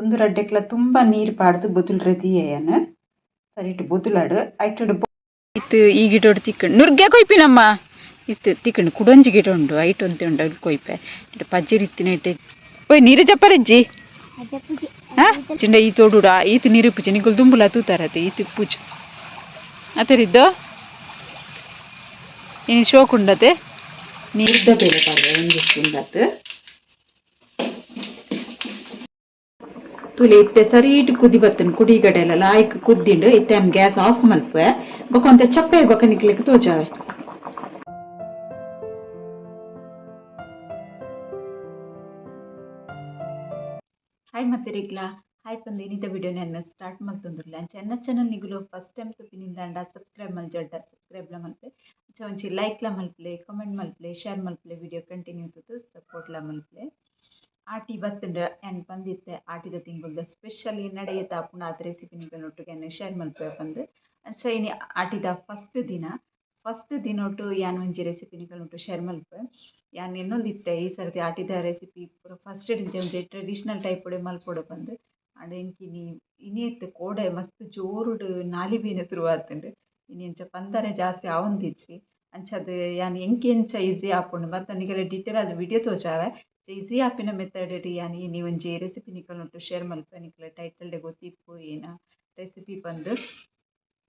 ಉಂದು ರಡ್ಡೆಕ್ಲ ತುಂಬ ನೀರು ಪಾಡ್ದು ಬೊತುಲ್ರೆ ಸರಿ ಸರಿಟ್ ಬೊತುಲಾಡ್ ಐಟು ಇತ್ತು ಈ ಗಿಡೋಡು ತಿಕ್ಕಂಡು. ನುರ್ಗೆ ಕೊಯ್ಪಿನಮ್ಮ? ಇತ್ತು, ತಿಕ್ಕಂಡು. ಕುಡೊಂಜಿ ಗಿಡ ಉಂಡು. ಐಟ್ ಒಂತೆ ಉಂಡು ಅಲ್ಲಿ ಕೊಯ್ಪೆ. ಇಟ್ಟು ಪಜ್ಜಿ ಇತ್ತಿನ ಇಟ್ಟು ಓಯ್, ನೀರು ಜಪ್ಪರಜ್ಜಿ ಹಾ? ಚಿಂಡ ಈ ತೋಡುಡ ಈತ್ ನೀರು ಪೂಜೆ ನಿಗುಲ್ ದುಂಬುಲ ತೂತಾರತೆ ಈತ್ ಪೂಜೆ ಆತರಿದ್ದು ಏನು ಶೋಕ್ ಉಂಡತೆ ನೀರ್ದ ಬೇಳೆ ಪಾಡ್ರೆ ಒಂದಿಷ್ಟು ಉಂಡತ್. ತುಲಿ ಇತ್ತೆ ಸರೀಟ್ ಕುದಿ ಬತ್ತನ್ ಕುಡಿಗಡೆಲ್ಲ ಲಾಯ್ಕ್ ಕುದ್ದಿಂಡು ಇತ್ತೆ ಗ್ಯಾಸ್ ಆಫ್ ಮಲ್ಪೆ ಬೊಕೊಂತ ಚಪ್ಪೆ ಬೊಕ ನಿಕ್ಲಿಕ್ಕೆ ತೋಜಾವೆ. ಹಾಯ್ ಮತ್ತೆ ರಿಗ್ಲಾ ಹಾಯ್ ಪಂದ್, ಇನ್ನಿತ ವಿಡಿಯೋ ನನ್ನ ಸ್ಟಾರ್ಟ್ ಮಲ್ತೊಂದಿರ್ಲ ಅಂಚ ಚೆನ್ನ ಚಾನಲ್ ನಿಗುಲು ಫಸ್ಟ್ ಟೈಮ್ ತುಪ್ಪಿನಿಂದ ಅಂಡ ಸಬ್ಸ್ಕ್ರೈಬ್ ಮಲ್ ಜಡ್ಡ ಸಬ್ಸ್ಕ್ರೈಬ್ಲ ಮಲ್ಪೆ ಒಂಚಿ ಲೈಕ್ಲ ಮಲ್ಪ್ಲೆ ಕಮೆಂಟ್ ಮಲ್ಪ್ಲೆ ಶೇರ್ ಮಲ್ಪ್ಲೆ ವಿಡಿಯೋ ಕಂಟಿನ್ಯೂ ಸಪೋರ್ಟ್ ಸಪೋರ್ಟ್ಲ ಮಲ್ಪ್ಲೆ ಆಟಿ ಬತ್ತಂಡ ಏನು ಬಂದಿತ್ತೆ ಆಟಿದ ತಿಂಗುಲ್ದ ಸ್ಪೆಷಲಿ ನಡೆಯುತ್ತ? ಪುನಃ ಆತ ರೆಸಿಪಿ ನಿಗಲೊಟ್ಟಿಗೆ ಏನು ಶೇರ್ ಮಲ್ಪೆ ಬಂದು ಅಂಚ ಇನಿ ಆಟಿದ ಫಸ್ಟ್ ದಿನ. ಫಸ್ಟ್ ದಿನೊಟ್ಟು ಯಾನ್ ಒಂಜಿ ರೆಸಿಪಿ ನಿಗಲೊಟ್ಟು ಶೇರ್ ಮಲ್ಪೆ. ಯಾನ್ ಇನ್ನೊಂದು ಇತ್ತೆ ಈ ಸರ್ತಿ ಆಟಿದ ರೆಸಿಪಿ ಪೂರ ಫಸ್ಟ್ ಡಿಂಚ ಒಂಜಿ ಟ್ರೆಡಿಷ್ನಲ್ ಟೈಪ್ ಒಡೆ ಮಲ್ಪೊಡು ಬಂದು ಆಂಡ ಎಂಕಿನಿ ಇನಿ ಇತ್ತು ಕೋಡೆ ಮಸ್ತ್ ಜೋರುಡು ನಾಲಿ ಬೀನೆ ಶುರುವಾತುಂಡು ಇನಿ ಎಂಚ ಪಂದನೆ ಜಾಸ್ತಿ ಆವೊಂದಿಜ್ಜಿ. ಅಂಚದು ಯಾನ್ ಎಂಕಿ ಎಂಚ ಈಸಿ ಆಪುಂಡು. ಮತ್ತೆ ನನಗೆಲ್ಲ ಡೀಟೇಲ್ ಆದ್ ವಿಡಿಯೋ ತೋಜಾವೆ. ಈಸಿ ಆಪಿನ ಮೆಥಡ್ ರಿಯಾನಿ ಇನಿ ಒಂಜಿ ರೆಸಿಪಿ ನಿಕಲ್ನೊಟ್ಟು ಶೇರ್ ಮಲ್ಪೆ ನಿಕುಲ. ಟೈಟಲ್ ಡೆ ಗೊತ್ತಿಪ್ಪು ಏನ ರೆಸಿಪಿ ಪಂದ್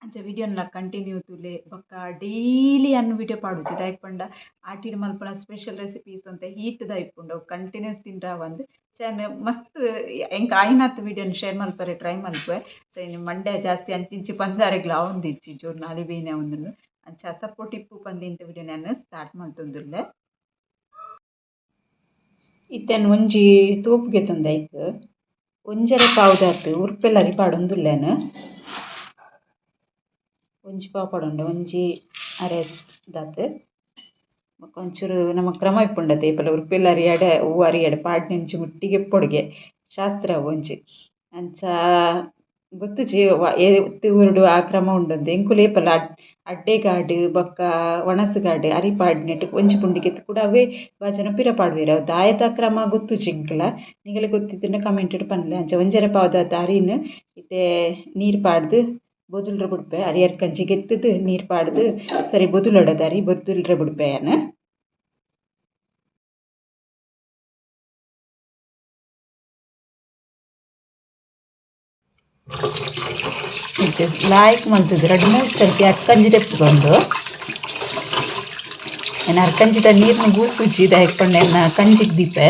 ಅಂಚ ವಿಡಿಯೋನ ಕಂಟಿನ್ಯೂ ತುಲೆ. ಬೊಕ್ಕ ಡೈಲಿ ಅನ್ನು ವಿಡಿಯೋ ಪಾಡುಜಿ ದಾಯಕ್ ಪಂಡ, ಆಟಿಡ್ ಮಲ್ಪನ ಸ್ಪೆಷಲ್ ರೆಸಿಪೀಸ್ ಅಂತ ಹೀಟ್ ದ ಇಪ್ಪುಂಡು. ಕಂಟಿನ್ಯೂಸ್ ತಿಂಡ್ರ ಒಂದು. ಚೆನ್ನ ಮಸ್ತ್ ಎಂಕ್ ಆಯ್ನಾತ್ ವಿಡಿಯೋನ ಶೇರ್ ಮಲ್ಪರೆ ಟ್ರೈ ಮಲ್ಪೆ ಸೊ ಇನ್ನು ಮಂಡ್ಯ ಜಾಸ್ತಿ ಅಂಚಿಂಚಿ ಪಂದಾರೆಗ್ಲ ಅವಂದಿಜ್ಜಿ ಜೋರು ನಾಲಿ ಬೇನೆ ಅವಂದುಂಡು ಅಂಚ ಸಪೋರ್ಟ್ ಪಂದಿ ಇಂತ ವಿಡಿಯೋ ನಾನು ಸ್ಟಾರ್ಟ್ ಮಲ್ತೊಂದುಲ್ಲೆ ಇತ್ತೆನ್ ಒಂಜಿ ತೂಪುಗೆ ತಂದೈಕ್ ಒಂಜರೆ ಪಾವುದಾತ್ ಉರ್ಪೆಲ್ಲರಿ ಪಾಡೊಂದುಲ್ಲೆನ್ ಒಂಜಿ ಪಾವು ಪಾಡೊಂಡ ಒಂಜಿ ಅರೆ ದಾತ್ ಬೊಕ ಒಂಚೂರು ನಮ ಕ್ರಮ ಇಪ್ಪುಂಡತೆ ಏಪಲ ಉರ್ಪೆಲ್ಲರಿ ಎಡೆ ಒವ್ವು ಅರಿಯಡೆ ಪಾಡ್ನಂಚಿ ಮುಟ್ಟಿಗೆ ಎಪ್ಪೊಡಿಗೆ ಶಾಸ್ತ್ರ ಅವು ಒಂಜಿ ಅಂಚ ಗೊತ್ತುಜಿ ಎತ್ತ್ ಊರುಡು ಆ ಕ್ರಮ ಉಂಡಂದು ಎಂಕುಲು ಏಪಲ ಅಡ್ಡೆಗಾಡ್ ಬೊಕ್ಕ ವಣಸುಗಾಡ್ ಅರಿ ಪಾಡ್ನೆಟ್ ಒಂಜಿ ಪುಂಡಿಗೆ ಎತ್ತ್ ಕೂಡ ಅವೇ ಬಾಜನ ಪಿರ ಪಾಡ್ವೆರ್ ಅವು ದಾಯದ ಕ್ರಮ ಗೊತ್ತುಜಿ ಎಂಕುಲ ನಿಗಲ ಗೊತ್ತಿತ್ತುಂಡ ಕಮೆಂಟೆಡ್ ಪನ್ಲೆ ಅಂಚ ಒಂಜರೆ ಪಾವುದಾತ್ ಅರಿನ್ ಇತ್ತೆ ನೀರು ಪಾಡ್ದ್ ಬೊದುಲ್ರ ಬುಡ್ಪೆ ಅರಿಯರ್ ಕಂಚಿಗೆ ಎತ್ತುದು ನೀರು ಪಾಡ್ದ್ ಸರಿ ಬೊದುಲೊಡದು ಅರಿ ಬೊದುಲ್ರ ಬುಡ್ಪೆ ಯಾನ್ ಇದು ಲಾಯ್ಕ್ ಮಲ್ತುದು ರಡ್ಡ್ ಮೂರು ಸರ್ತಿ ಅರ್ಕಂಜಿ ತೆಪ್ಪು ಬಂದು. ಏನು ಅರ್ಕಂಜಿದ ನೀರ್ನ ಗೂಸುಜ್ಜಿ ಉಜ್ಜಿದ ಪಂಡ ಎನ್ನ ಕಂಜಿಗೆ ದೀಪೆ.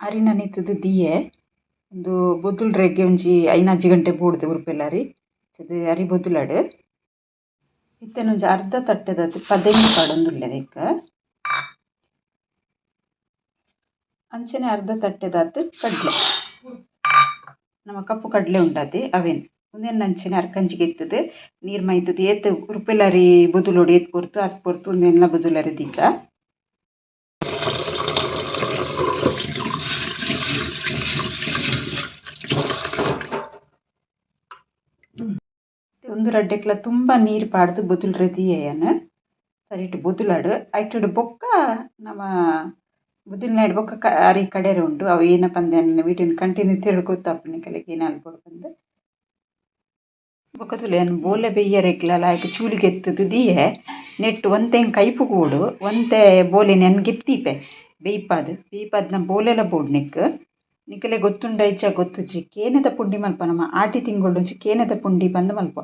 ಅರಿನ ನಿತ್ತುದು ದಿಯೆ. ಒಂದು ಬೊದುಲ್ರೆಗ್ ಒಂಜಿ ಐನಾಜಿ ಗಂಟೆ ಬೂಡ್ದು ಉರ್ಪೆಲ್ಲರಿ. ಅದು ಅರಿ ಬೊದುಲಡ್ ಇತ್ತೆನ ಒಂಜಿ ಅರ್ಧ ತಟ್ಟೆದ ಪದೆಂಗಿ ಪಾಡೊಂದುಲ್ಲೆ ನೆಕ್ಕ್ ಅಂಚನೆ ಅರ್ಧ ತಟ್ಟೆದಾತ್ ಕಡ್ಲೆ. ನಮ ಕಪ್ಪು ಕಡ್ಲೆ ಉಂಡಾತೆ, ಅವೆನ್. ಉಂದೆನ್ ಅಂಚನೆ ಅರ್ಕಂಚಿಗೆ ಎತ್ತುದು ನೀರ್ ಮೈತುದು ಏತ್ ಉರ್ಪೆಲ್ಲರಿ ಬೊದುಲೊಡು ಏತ್ ಪೊರ್ತು, ಅತ್ ಪೊರ್ತು ಉಂದೆನ್ಲ ಬೊದುಲರಿ ದಿಕ್ಕ ಒಂದು ರಡ್ಡೆಕ್ಲ ತುಂಬ ನೀರು ಪಾಡ್ದು ಬೊದುಲ್ರೆ ದಿಯೆಯನ್ ಸರಿಟ್ ಬೊದುಲಡ್, ಐಟಡ್ ಬೊಕ್ಕ ನಮ ಬುದಿಲ್ನೈಡ್ ಬೊಕ್ಕ ಕಾರಿ ಕಡೆರೆ ಉಂಡು ಅವು ಏನಪ್ಪ ಅಂದ್ರೆ ವೀಟಿನ ಕಂಟಿನ್ಯೂ ತಿರುಳು ಗೊತ್ತಾಪುನಿಕಲೆಗ್ ಏನ ಅಲ್ಪೊಡು ಪಂದ್ ಬೊಕ ತುಲೆನ್ ಬೋಲೆ ಬೆಯ್ಯರೆಗ್ಲ ಲಾಯ್ಕ್ ಚೂಲಿಗೆ ಎತ್ತದು ದಿಯೆ, ನೆಟ್ಟು ಒಂತೆಂಗ್ ಕೈಪು ಕೂಡು ಒಂತೆ ಬೋಲೆ ನೆನ್ ಗೆತ್ತಿಪೆ. ಬೇಯ್ಪದ್ ಬೇಯ್ಪದ್ನ ಬೋಲೆಲ ಬೋಡು ನಿಕ್ ನಿಕಲೆ ಗೊತ್ತುಂಡ ಇಚ್ಚ ಗೊತ್ತುಜಿ ಕೇನದ ಪುಂಡಿ ಮಲ್ಪ ನಮ ಆಟಿ ತಿಂಗಳು ಕೇನದ ಪುಂಡಿ ಪಂದ್ ಮಲ್ಪ.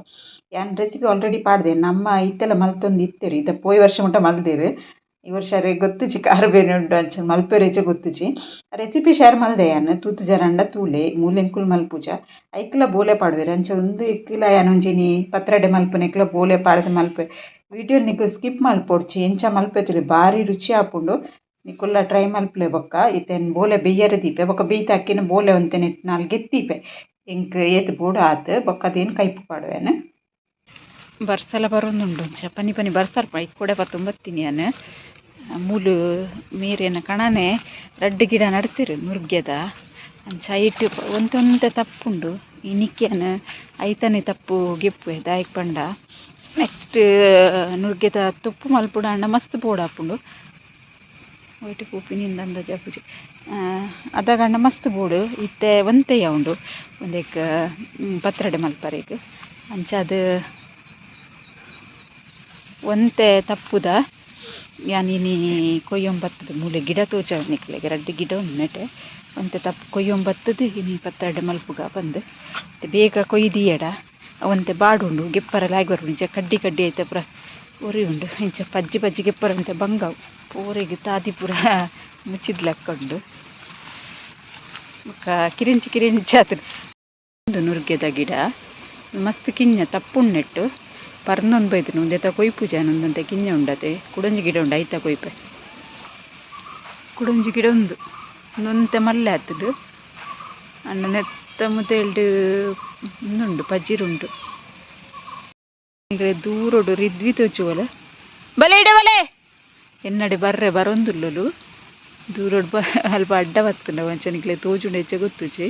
ಯಾನ್ ರೆಸಿಪಿ ಆಲ್ರೆಡಿ ಪಾಡ್ದೆ, ನಮ್ಮ ಇತ್ತೆಲ ಮಲ್ತೊಂದು ಇತ್ತೆರ್, ಇದ ಪೋಯಿ ವರ್ಷ ಮುಟ ಮಲ್ದೆರ್. ಈ ಗೊತ್ತು ಗೊತ್ತುಜಿ ಕಾರು ಉಂಡು ಅಂಚ ಮಲ್ಪೆರೆಚ ಗೊತ್ತುಜಿ ರೆಸಿಪಿ ಶೇರ್ ಮಲ್ದೆ ಯಾನ್ ತೂತು ಜರಂಡ ತೂಲೆ ಮೂಲೆಂಕುಲು ಮಲ್ಪುಜ ಐಕ್ಲ ಬೋಲೆ ಪಾಡ್ವೆರ್, ಅಂಚ ಉಂದು ಇಕ್ಕಿಲ ಯಾನೊಂಜಿನಿ, ಪತ್ರಡೆ ಮಲ್ಪುನ ಇಕ್ಲ ಬೋಲೆ ಪಾಡ್ದ್ ಮಲ್ಪೆ. ವಿಡಿಯೋ ನಿಕುಲು ಸ್ಕಿಪ್ ಮಲ್ಪೊಡ್ಚಿ ಎಂಚ ಮಲ್ಪೆ ತುಲೆ ಬಾರಿ ರುಚಿ ಆಪುಂಡು. ನಿಕುಲ್ಲ ಟ್ರೈ ಮಲ್ಪುಲೆ ಬೊಕ್ಕ ಇತ್ತೆನ್ ಬೋಲೆ ಬೆಯ್ಯರೆ ದೀಪೆ, ಬೊಕ್ಕ ಬೇಯ್ತ ಅಕ್ಕಿನ ಬೋಲೆ ಒಂತೆನ್ ಇಟ್ಟು ನಾಲ್ ಗೆತ್ತಿಪೆ. ಎಂಕ್ ಏತ್ ಬೋಡು ಆತ್, ಬೊಕ್ಕ ಅದೇನು ಕೈಪು ಪಾಡುವೆನ್. ಬರ್ಸಲ ಬರೊಂದುಂಡು ಪನಿ ಪನಿ ಬರ್ಸಲ್ಪ ಐಕ್ ಕೊಡೆ ಪತ್ತೊಂದು ಬತ್ತೀನಿ ಯಾನ್ ಮೂಲು ಮೇರೆನ ಕಣನೆ ರಡ್ಡ್ ಗಿಡ ನಡ್ತೆರ್ ನುರ್ಗೆದ ಅಂಚ ಐಟ್ ಒಂತೊಂತೆ ತಪ್ಪುಂಡು ಈ ನಿಕ್ಕಿಯನ ಐತನೆ ತಪ್ಪು ಗೆಪ್ಪು ದಾಯಕ್ ಪಂಡ. ನೆಕ್ಸ್ಟ್ ನುರ್ಗೆದ ತುಪ್ಪು ಅಣ್ಣ ಮಸ್ತ್ ಪೋಡಾಪುಂಡು ಒಯ್ಟ್ ಪೂಪಿನಿಂದ ಅಂದಾಜ ಪೂಜೆ ಅದಗಂಡ ಮಸ್ತ್ ಬೋಡು ಇತ್ತೆ ಒಂತೆಯ ಉಂಡು. ಒಂದೇಕ ಪತ್ರಡೆ ಮಲ್ಪರೆಗ್ ಅಂಚ ಅದು ಒಂತೆ ತಪ್ಪುದ. ಯಾನಿನಿ ಕೊಯ್ಯೊಂಬತ್ತದ ಮೂಲೆ ಗಿಡ ತೋಜಾವ್ ನಿಕ್ಲೆಗ್ ರಡ್ಡ್ ಗಿಡ ಉಂಡು ನೆಟೆ ಒಂತೆ ತಪ್ಪು ಕೊಯ್ಯೊಂಬತ್ತದು ಇನಿ ಪತ್ರಡೆ ಮಲ್ಪುಗ ಬಂದು ಬೇಗ ಕೊಯ್ದಿಯಡ ಅವಂತೆ ಬಾಡುಂಡು ಗೆಪ್ಪರ ಲಾಗಿ ಬರ್ಬಿಡು ಇಂಚ ಕಡ್ಡಿ ಕಡ್ಡಿ ಐತೆ ಪುರ ಉರಿ ಉಂಡು ಇಂಚ ಪಜ್ಜಿ ಪಜ್ಜಿ ಗೆಪ್ಪರಂತೆ ಬಂಗಾವು ಪೂರೆಗ್ ತಾದಿ ಪೂರ ಮುಚ್ಚಿದ್ ಲೆಕ್ಕ ಉಂಡು ಬೊಕ್ಕ ಕಿರಿಂಚಿ ಕಿರಿಂಚಿ ಆತುಂಡು ಒಂದು ನುರ್ಗೆದ ಗಿಡ ಮಸ್ತ್ ಕಿಂಜ ತಪ್ಪುಂಡು ನೆಟ್ಟು ಪರ್ನೊಂದು ಬೈತು ಉಂದೆತ ಕೊಯ್ಪುಜ ಒಂದಂತೆ ಕಿಂಜ ಉಂಡತೆ ಕುಡಂಜಿ ಗಿಡ ಉಂಡು ಐತ ಕೊಯ್ಪೆ ಕುಡಂಜಿ ಗಿಡ ಉಂದು ನೊಂತೆ ಮಲ್ಲೆ ಆತುಂಡು ಅಣ್ಣ ನೆತ್ತ ಮುತ್ತೇಳ್ಡು ಉಂದುಂಡು ಪಜ್ಜಿರುಂಡು ದೂರೊಡು ರಿದ್ವಿ ತೋಚುವಲ ಬಲೆ ಇಡ ಬಲೆ ಎನ್ನಡೆ ಬರ್ರೆ ಬರೊಂದುಲ್ಲಲು ದೂರೋಡು ಬ ಅಲ್ಪ ಅಡ್ಡ ಬತ್ತುಂಡ ವಂಚನಿಕ್ಲೆ ತೋಜುಂಡು ಹೆಚ್ಚೆ ಗೊತ್ತುಜಿ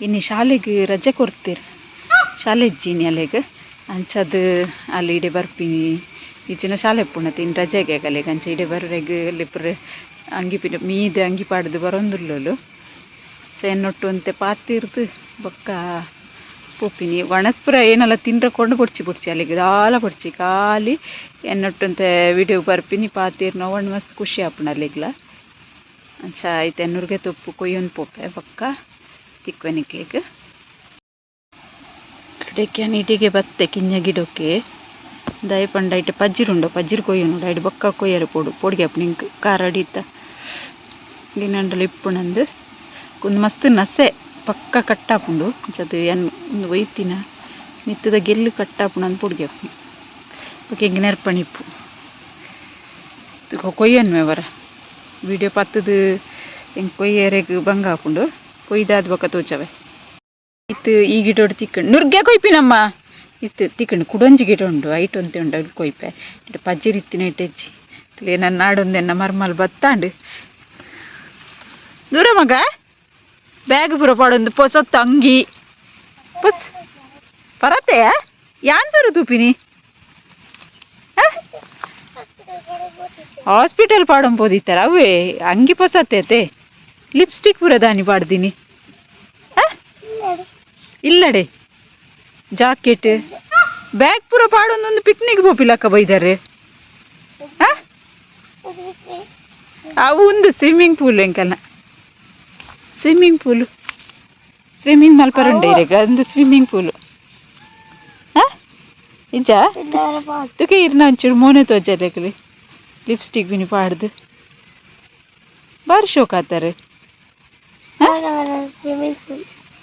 ಇನ್ನು ಶಾಲೆಗೆ ರಜೆ ಕೊಡ್ತೀರಿ ಶಾಲೆ ಇಜ್ಜಿನಿ ಅಲೆಗ್ ಅಂಚದು ಅಲ್ಲಿ ಇಡೆ ಬರ್ಪಿನಿ ಈಚಿನ ಶಾಲೆ ಪುಣತೆ ಇನ್ನು ರಜೆಗೆ ಕಲೆಗ್ ಅಂಚ ಇಡೆ ಬರ್ರೆಗ್ ಲಿಪ್ರ ಅಂಗಿ ಪಿನ ಮೀದ ಅಂಗಿ ಪಾಡ್ದು ಬರೊಂದುಲ್ಲಲು. ಚೆನ್ನೊಟ್ಟು ಅಂತೆ ಪಾತಿರ್ದು ಬೊಕ್ಕ ಪೋಪಿನಿ. ವಣಸ್ಪುರ ಏನಲ್ಲ ತಿಂದ್ರೆ ಕೊಂಡು ಬುಡ್ಚಿ ಬಿಡ್ಚಿ, ಅಲ್ಲಿಗೆ ದಾಲ ಬುಡ್ಚಿ, ಖಾಲಿ ಎನ್ನೊಟ್ಟಂತೆ ವಿಡಿಯೋ ಬರ್ಪಿನಿ, ಪಾತೀರ್ ನೋವಣ್ಣು ಮಸ್ತ್ ಖುಷಿ ಆಪಣ ಅಲ್ಲಿಗ್ಲ. ಅಂಚ ಆಯ್ತು ಎನ್ನೂರಿಗೆ ತೊಪ್ಪು ಕೊಯ್ಯೊಂದು ಪೋಪೆ ಬೊಕ್ಕ ತಿಕ್ವೆನಿಕ್ಲಿಗ್. ಕಡೆಗೆ ನೀಟಿಗೆ ಬತ್ತೆ ಕಿಂಜ ಗಿಡಕ್ಕೆ ದಯಪಂಡ ಇಟ್ಟು ಪಜ್ಜಿರುಂಡು, ಪಜ್ಜಿರು ಕೊಯ್ಯನು ಐಟ್ ಬೊಕ್ಕ ಕೊಯ್ಯರು ಪೋಡು, ಪೋಡಿಗೆ ನಿಂಗೆ ಕಾರಡಿತ. ಗಿನಂಡಲು ಇಪ್ಪುಣಂದು ಒಂದು ಮಸ್ತ್ ನಸೆ ಪಕ್ಕ ಕಟ್ಟಾಪುಂಡು ಅದು ಎನ್ ಒಂದು ಒಯ್ತಿನ ಮಿತ್ತದ ಗೆಲ್ಲು ಕಟ್ಟಾಪುಂಡು ಅಂದ್ ಪೊಡಿಗೆ ಓಕೆ, ಹಿಂಗೆ ನೆರ್ಪಣಿಪ್ಪು ಕೊಯ್ಯನ್ವೆ ಅವರ ವಿಡಿಯೋ ಪತ್ತದು ಹೆಂಗೆ ಕೊಯ್ಯರೆಗೆ ಬಂಗ ಹಾಪುಂಡು ಕೊಯ್ದಾದ ಬೊಕ್ಕ ತೋಚವೆ. ಇತ್ತು, ಈ ಗಿಡ ಒಟ್ಟು ತಿಕ್ಕಂಡು ನುರ್ಗೆ ಕೊಯ್ಪಿನಮ್ಮ ಇತ್ತು, ತಿಕ್ಕಂಡು. ಕುಡೊಂಜಿ ಗಿಡ ಉಂಡು, ಐಟ್ ಒಂತೆ ಉಂಡು ಅಲ್ಲಿ ಕೊಯ್ಪೆ. ಪಜ್ಜಿರಿ ಇತ್ತಿನ ಇಟ್ಟೆಜ್ಜಿ ಇಲ್ಲಿ ನನ್ನ ನಾಡೊಂದೆ ನಮ್ಮ ಮರ್ಮಲ್ ಬತ್ತಾಂಡು. ದೂರ ಮಗ? ಬ್ಯಾಗ್ ಪುರ ಪಾಡೊಂದು ಪೊಸ ಅಂಗಿ. ಪೊಸ್ ಯಾನ್ ಸರ್ ತೂಪಿನಿ? ಹಾಸ್ಪಿಟಲ್ ಪಾಡೊಂದು ಪೋದಿತ್ತಾರ ಅವೇ ಅಂಗಿ ಪೊಸತ್ತೆ ಲಿಪ್ಸ್ಟಿಕ್ ಪುರ ದಾನಿ ಪಾಡ್ದಿನಿ. ಇಲ್ಲಡೆ. ಜಾಕೆಟ್, ಬ್ಯಾಗ್ ಪೂರ ಪಾಡೊಂದೊಂದು ಪಿಕ್ನಿಕ್ ಪೋಪಿಲಕ್ಕ ಬೈದಾರೆ ಅವು ಒಂದು ಸ್ವಿಮ್ಮಿಂಗ್ ಪೂಲ್ ಎಂಕಲ್ಲ ಸ್ವಿಮ್ಮಿಂಗ್ ಪೂಲ್ ಸ್ವಿಮ್ಮಿಂಗ್ ಮಲ್ಪರುಂಡೆ ಈಗ, ಒಂದು ಸ್ವಿಮ್ಮಿಂಗ್ ಪೂಲ್ ಇಜ್ಜ ತುಕೆ ಇರ್ನ ಒಂಚೂರು ಮೋನೆ ತೋಜಲೆಗಲಿ ಲಿಪ್ಸ್ಟಿಕ್ ಬಿನಿ ಪಾಡ್ದು. ಬಾರಿ ಶೋಕ್ ಆತಾರೆ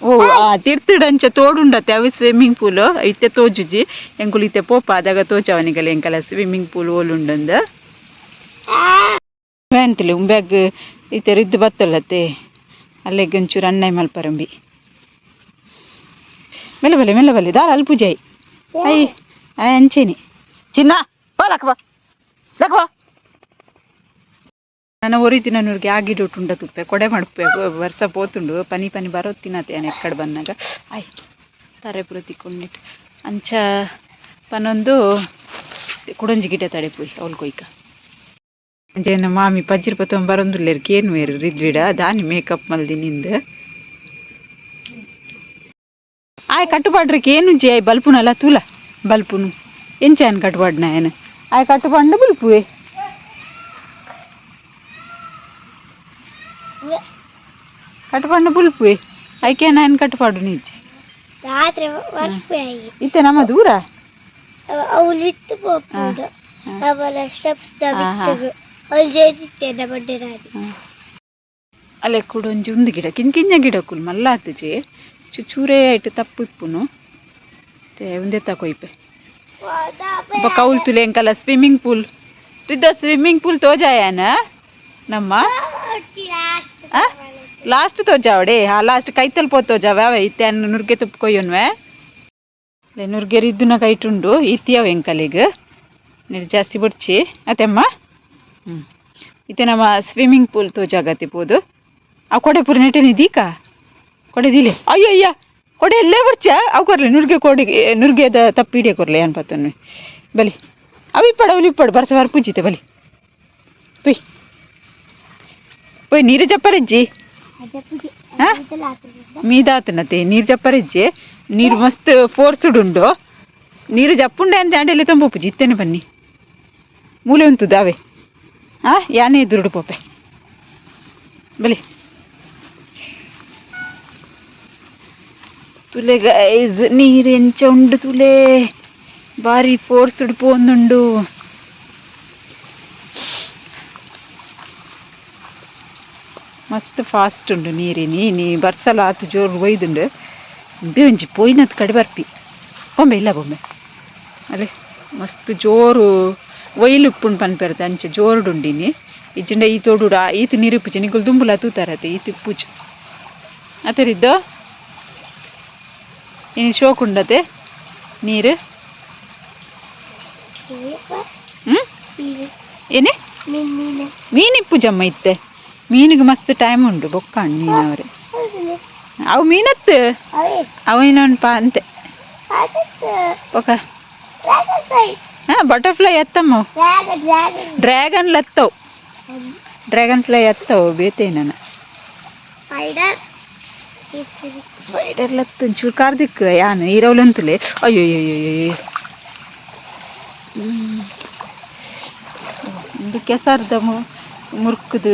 ಓ ಆ ತಿರ್ತಿಡಂಚ ತೋಡುಂಡತೆ ಅವು ಸ್ವಿಮ್ಮಿಂಗ್ ಪೂಲ್ ಐತೆ ತೋಜುಜಿ ಎಂಕುಲು ಇತ್ತೆ ಪೋಪ ಆದಾಗ ತೋಚವನಿಗಲ ಎಂಕಲ ಸ್ವಿಮ್ಮಿಂಗ್ ಪೂಲ್ ಓಲುಂಡಂದು ಬ್ಯಾಂತಲೆ ಉಂಬ್ಯಾಗ್ ಇತ್ತೆ ರಿದ್ದು ಬತ್ತಲ್ಲತ್ತೆ ಅಲ್ಲಿಗೆ ಒಂಚೂರು ಅನ್ನೈ ಮಲ್ಪರಂಬಿ ಮೆಲ್ಲ ಬಲೆ ಮೆಲ್ಲ ಬಲೆ ದಾರ ಅಲ್ಪುಜಾಯಿ ಐ ಐ ಅಂಚೇನಿ ಚಿನ್ನ ಬಾ ಲಕ್ಕ ನನ್ನ ಒರಿತಿನ ನೂರಿಗೆ ಆಗಿಡು ಟುಂಡ ತುಪ್ಪೆ ಕೊಡೆ ಮಾಡ್ಬೇಕು ವರ್ಷ ಪೋತುಂಡು, ಪನಿ ಪನಿ ಬರೋ ತಿನ ಏನು ಎಕ್ಕಡೆ ಬಂದಾಗ. ಆಯ್, ತರೆ ಪೂರ ತಿಕ್ಕೊಂಡಿಟ್ಟು ಅಂಚ ಪನೊಂದು ಕುಡಂಜಿ ಗಿಡ ತಡೆ ಪುಯ್ ಅವಳು ಕೊಯ್ಕ. ಅಂಜೇನ ಮಾಮಿ ಪಜ್ಜಿರ್ ಪತ್ತೊಂದು ಬರೊಂದುಲ್ಲೇರ್ಕೆ ಏನು ಬೇರು ರಿದ್ವಿಡ ದಾನಿ ಮೇಕಪ್ ಮಲ್ದಿ ನಿಂದು. ಆಯ್ ಕಟ್ಟುಪಾಡ್ರಕ್ಕೆ ಏನು ಜಿ, ಆಯ್, ಬಲ್ಪುನಲ್ಲ ತೂಲ, ಬಲ್ಪುನು. ಎಂಚ ಏನು ಕಟ್ಟುಪಾಡ್ನ ಏನು? ಆಯ್ ಕಟ್ಟುಪಾಂಡು ಬಲ್ಪುವೆ. ಕಟ್ಟುಪಾಂಡ ಬುಲ್ಪುವೆ. ಐಕೆ ನಾನು ಕಟ್ಟುಪಾಡು ನಿಜ ರಾತ್ರಿ ಇತ್ತೆ ನಮ್ಮ ದೂರ? ಅವಳು ಇತ್ತು ಪೋಪುಡು ಅವಳ ಸ್ಟೆಪ್ಸ್ ಬಿಟ್ಟು ಅವಳು ಜೇದಿತ್ತೇನೆ ಬಡ್ಡೆ ರಾಡಿ ಅಲ್ಲೇ ಕೂಡ ಒಂಜಿ ಒಂದು ಗಿಡ. ಕಿನ್ ಕಿಂಜ ಗಿಡ ಕುಲ್ ಮಲ್ಲ ಆತುಜಿ ಚೂರೇ ಆಯ್ತು ತಪ್ಪು ಇಪ್ಪುನು. ಒಂದೇ ತಕೊಯ್ಪೆ ಕೌಲ್ ತುಲೆ ಅಂಕಲ್ಲ ಸ್ವಿಮ್ಮಿಂಗ್ ಪೂಲ್ ರಿದ್ದ ಸ್ವಿಮ್ಮಿಂಗ್ ಪೂಲ್ ತೋಜಾಯನ? ನಮ್ಮ? ಲಾಸ್ಟ್ ತೋಜಾವಡೆ ಆ ಲಾಸ್ಟ್ ಕೈ ಪೋ ತೋಜಾವೆ. ಇತ್ತೆ ಅನ್ನ ನುರ್ಗೆ ತುಪ್ಪ ಕೊಯ್ಯೋನ್ವೆ ಲೇ ನುರ್ಗೆ ರಿದ್ದುನ ಕೈಟುಂಡು ಇತ್ತಿಯವ ಎಂಕಲಿಗ್ ನೀರು ಜಾಸ್ತಿ ಬಿಡ್ಚಿ. ಅತೆಮ್ಮ ಹ್ಞೂ ಇತ್ತೆ ನಮ್ಮ ಸ್ವಿಮ್ಮಿಂಗ್ ಪೂಲ್ ತೋಜಾಗತಿ ಪೋದು. ಆ ಕೊಡೆ ಪೂರ ನೆಟ್ಟೆ ದೀಕ ಕೊಡೆ ದಿಲೆ. ಅಯ್ಯೋ ಅಯ್ಯ ಕೊಡೆ ಎಲ್ಲೇ ಬರ್ಚ ಅವು ಕೊರ್ಲಿ ನುರ್ಗೆ ಕೊಡಿ ನುರ್ಗೆದ ತಪ್ಪು ಹಿಡಿಯ ಕೊರ್ಲೆ ಅನ್ಪತ್ತನ್ನು ಬಲಿ. ಅವು ಇಪ್ಪಡ ಅವ್ಲಿ ಇಪ್ಪಡು, ಬರ್ಸ ಬಾರ ಪೂಜಿತೆ ಬಲಿ. ಪುಯ್ ಪುಯ್ ನೀರು ಜಪ್ಪರಜ್ಜಿ ಅದೇ ಪೂಜೆ ಹಾ? ಇದೆಲ್ಲ ಆಗ್ತದೆ ಮೀದಾತನತೆ ನೀರು ಜಪ್ಪರಜ್ಜಿ ನೀರು ಮಸ್ತ್ ಫೋರ್ಸುಡುಂಡು ನೀರು ಜಪ್ಪುಂಡೆ ಅಂತ ಅಂಡೆಲ್ಲ ತುಂಬ ಪೂಜಿ ಇತ್ತೇನೆ ಬನ್ನಿ ಮೂಲೆ ಉಂಟು ದಾವೆ ಆ ಯಾನೇ ಎದುರುಡು ಪೋಪೆ ಬಲಿ ತುಲೆ ಗೈಸ್ ನೀರೆಂಚ ಉಂಡು ತುಲೆ ಬಾರಿ ಫೋರ್ಸ್ಡ್ ಪೋಂದುಂಡು ಮಸ್ತ್ ಫಾಸ್ಟ್ ಉಂಡು ನೀರಿನಿ ನೀ ಬರ್ಸಲ ಆತು ಜೋರು ಒಯ್ದುಂಡು. ಬೇಂಜಿ ಪೋಯಿನತ್ ಕಡೆ ಬರ್ಪಿ ಬೊಂಬೆ ಇಲ್ಲ ಬೊಂಬೆ ಅಲೆ ಮಸ್ತ್ ಜೋರು ಒಯ್ಲು ಉಪ್ಪುಂಡು ಪನ್ಪೆರ್ತೆ ಅಂಚೆ ಜೋರುಡುಂಡಿನಿ. ಇಜ್ಜಿಂಡ ಈ ತೋಡುಡ ಈತ ನೀರು ಉಪ್ಪುಜಿ ನಿಗುಲು ದುಂಬುಲ ತೂತಾರತೆ ಈತ ಉಪ್ಪುಜ ಅತರಿದ್ದು? ಇನ್ನು ಶೋಕುಂಡತೆ? ನೀರು? ಹ್ಞೂ ಏನೇ ಮೀನ್ ಮೀನು ಮೀನಿಪ್ಪು ಜಮ್ಮ ಇತ್ತೆ. ಮೀನಿಗೆ ಮಸ್ತ್ ಟೈಮ್ ಉಂಡು ಬೊಕ್ಕಾಣ್ ಮೀನವ್ರೆ. ಅವು ಮೀನತ್ತು? ಅವೇ ಇನ್ನೊಂದು ಪಾ, ಅಂತೆ. ಬೊಕ ಡ್ರ್ಯಾಗನ್ ಬಟರ್ಫ್ಲೈ ಎತ್ತಮ್ಮ. ಡ್ರ್ಯಾಗನ್ ಎತ್ತವು. ಡ್ರ್ಯಾಗನ್ ಫ್ಲೈ ಎತ್ತವು, ಬೇತೆ ನಾನು ಸ್ಪೈಡರ್ ಲತ್ತು ಒಂಚೂರು ಕಾರ್ದಿಕ್ ಯಾನು ಈರವ್ಲಂತುಲೆ ಅಯ್ಯೋ ಅಯ್ಯೋ ಒಂದು ಕೆಸರ್ದ ಮುರ್ಕುದು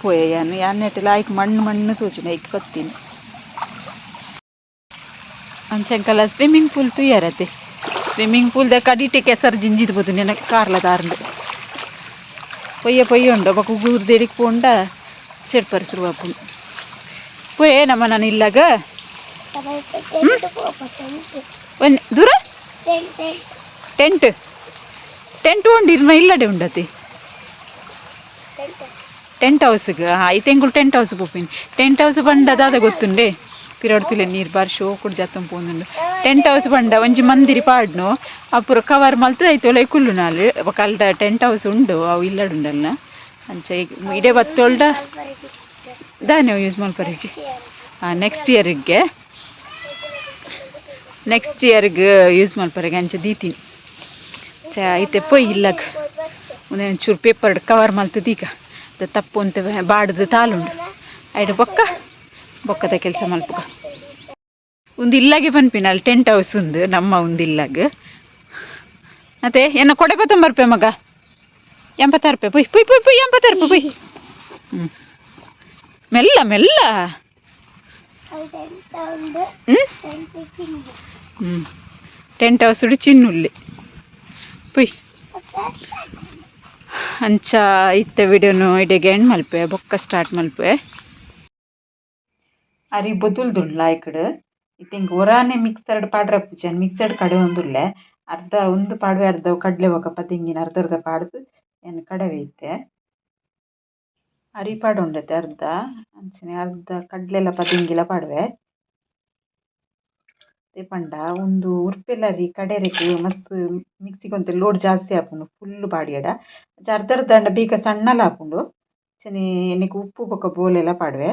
ಪೋಯ ಯಾನು ಯಾನೆಟ್ ಲಾಯ್ಕ್ ಮಣ್ಣು ಮಣ್ಣು ತೋಚಿನ ಐಕ್ ಕೊತ್ತೀನಿ ಅಂಚಂಕಲ್ಲ ಸ್ವಿಮ್ಮಿಂಗ್ ಪೂಲ್ ತುಯ್ಯಾರತೆ? ಸ್ವಿಮ್ಮಿಂಗ್ ಪೂಲ್ದ ಕಡಿಟೆ ಕೆಸರು ಜಿಂಜಿದ್ ಬೋದು ನೆನ ಕಾರ್ಲ ದಾರ್ಂಡು ಪೊಯ್ಯ ಪೊಯ್ಯ ಉಂಡು. ಬಕ ಗೂರ್ದೇಡಿಗೆ ಪೋಂಡ ಸೇರ್ಪರಿಸಿರುವ ಪುಣ್ ಪೋಯೆ ನಮ್ಮ ನಾನು ಇಲ್ಲಾಗ ಒಂದು ದೂರ? ಟೆಂಟ್? ಟೆಂಟ್ ಉಂಡಿರ್ನ ಇಲ್ಲಡೆ ಉಂಡತಿ. ಟೆಂಟ್ ಹೌಸ್ಗೆ ಐತೆ ಎಂಗುಳು ಟೆಂಟ್ ಹೌಸ್ ಪೋಪಿನಿ ಟೆಂಟ್ ಹೌಸ್ ಬಂಡ ದಾದ ಗೊತ್ತುಂಡೆ? ಪಿರಾಡ್ತಿಲೆ ನೀರು ಬಾರಿ, ಶೋ ಕುಡ್ ಜಾತಂ ಟೆಂಟ್ ಹೌಸ್ ಬಂಡ ಒಂಜಿ ಮಂದಿರಿ ಪಾಡ್ನು? ಅಪುರ ಕವರ್ ಮಲ್ತದ ಐತೋಲ ಕುಲ್ಲು ನಾಳೆ ಕಲ್ದ ಟೆಂಟ್ ಹೌಸ್ ಉಂಡು, ಅವು ಇಲ್ಲಡುಂಡಲ್ಲ. ಅಂಚ ಈಗ ಇಡೆ ಬತ್ತೋಲ್ಡ ದಾನೆ ಯೂಸ್ ಮಾಡ್ಬಾರಿ ಹಾಂ ನೆಕ್ಸ್ಟ್ ಇಯರಿಗೆ ನೆಕ್ಸ್ಟ್ ಇಯರ್ಗೆ ಯೂಸ್ ಮಲ್ಪರಿಗೆ ಅಂಚ ದೀತೀನಿ. ಚ, ಐತೆ ಪೊಯ್ ಇಲ್ಲಗ. ಒಂದೇ ಒಂಚೂರು ಪೇಪರ್ ಕವರ್ ಮಲ್ತದೀಗ ಅದು ತಪ್ಪು ಅಂತ ಬಾಡ್ದು ತಾಲುಂಡು. ಆಯ್ತು ಬೊಕ್ಕ. ಬೊಕ್ಕದ ಕೆಲಸ ಮಲ್ಪುಗ ಒಂದು ಇಲ್ಲಾಗೆ ಬನ್ಪಿನ ಅಲ್ಲಿ ಟೆಂಟ್ ಹೌಸ್ ಉಂದು, ನಮ್ಮ ಒಂದು ಇಲ್ಲಾಗ. ಮತ್ತೆ ಏನ ಕೊಡೆ ರೂಪಾಯಿ ಮಗ? ಎಂಬತ್ತಾರು ರೂಪಾಯಿ. ಪುಯ್ ಪುಯ್ ಪುಯ್ ಪುಯ್, ಎಂಬತ್ತಾರು ರೂಪಾಯಿ, ಪುಯ್. ಹ್ಞೂ ಮೆಲ್ಲ ಮೆಲ್ಲ. ಹ್ಞೂ ಟೆಂಟ್ ಹೌಸ್ ಚಿನ್ನುಲ್ಲಿ ಪುಯ್. ಅಂಚ ಇತ್ತೆ ವಿಡಿಯೋನು ಇಡೆಗೆ ಎಂಡ್ ಮಲ್ಪೆ, ಬೊಕ್ಕ ಸ್ಟಾರ್ಟ್ ಮಲ್ಪೆ. ಅರಿ ಬೊತುಲ್ದುಂಡ್ಲ ಇಕ್ಕಡು ಇತ್ತಿಂಗ್ ಒರಾನೆ ಮಿಕ್ಸರ್ಡ್ ಪಾಡ್ರೆ ಪೂಜನ್ ಮಿಕ್ಸರ್ಡ್ ಕಡೆ ಒಂದುಲ್ಲೆ ಅರ್ಧ ಒಂದು ಪಾಡ್ವೆ, ಅರ್ಧ ಕಡ್ಲೆ ಬೊಕ ತೆಂಗಿನ ಅರ್ಧ ಅರ್ಧ ಪಾಡ್ದು ಏನು ಕಡವೆ ಇತ್ತೆ. ಅರಿ ಪಾಡೊಂಡತೆ ಅರ್ಧ, ಅಂಚನೆ ಅರ್ಧ ಕಡ್ಲೆಲ ಪದಿಂಗಿಲ ಪಾಡ್ವೆ. ತೆ ಪಂಡ ಒಂದು ಉರ್ಪೆಲರಿ ಕಡೆರೆಗ್ ಮಸ್ತ್ ಮಿಕ್ಸಿಗ್ ಒಂತೆ ಲೋಡ್ ಜಾಸ್ತಿ ಆಪುಂಡು ಫುಲ್ ಬಾಡಿಯಡ ಅರ್ಧ ಅರ್ಧ ಬೀಗ ಸಣ್ಣಲ ಆಪುಂಡು ಅಂಚನೆ ಎಣ್ಣೆಗ್ ಉಪ್ಪು ಬೊಕ ಬೋಲೆಲ ಪಾಡ್ವೆ.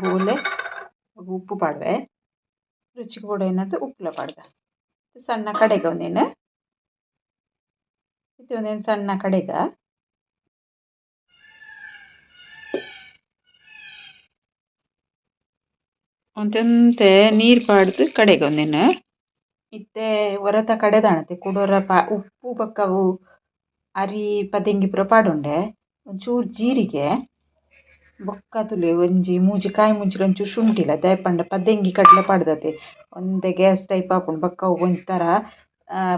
ಬೋಲೆ ಉಪ್ಪು ಪಾಡ್ವೆ. ರುಚಿಗೆ ಕೂಡ ಏನಂತ ಉಪ್ಪುಲ ಪಾಡ್ದ. ಸಣ್ಣ ಕಡೆಗ ಒಂದೇನು. ಇತ್ತೆ ಒಂದೇನು ಸಣ್ಣ ಕಡೆಗ. ಒಂತೆಂತೆ ನೀರು ಪಾಡ್ದು ಕಡೆಗೆ ಒಂದೇನು. ಇತ್ತೆ ಹೊರತ ಕಡೆದಾಣತೆ, ಕುಡೋರ ಪಾ, ಉಪ್ಪು, ಬಕ್ಕವು, ಅರಿ ಪದೆಂಗಿ ಪೂರ ಪಾಡುಂಡೆ. ಒಂಚೂರು ಜೀರಿಗೆ, ಬೊಕ್ಕ ತುಲೆ, ಒಂಜಿ ಮೂಜಿ, ಕಾಯಿ ಮುಂಚಿಲ ಒಂಚೂರು ಶುಂಠಿಲ, ದಾಯಪಂಡ ಪದೆಂಗಿ ಕಡಲೆ ಪಾಡ್ದತೆ. ಒಂದೇ ಗ್ಯಾಸ್ ಟೈಪ್ ಆಪುಂಡು ಬೊಕ್ಕ ಒಂಥರ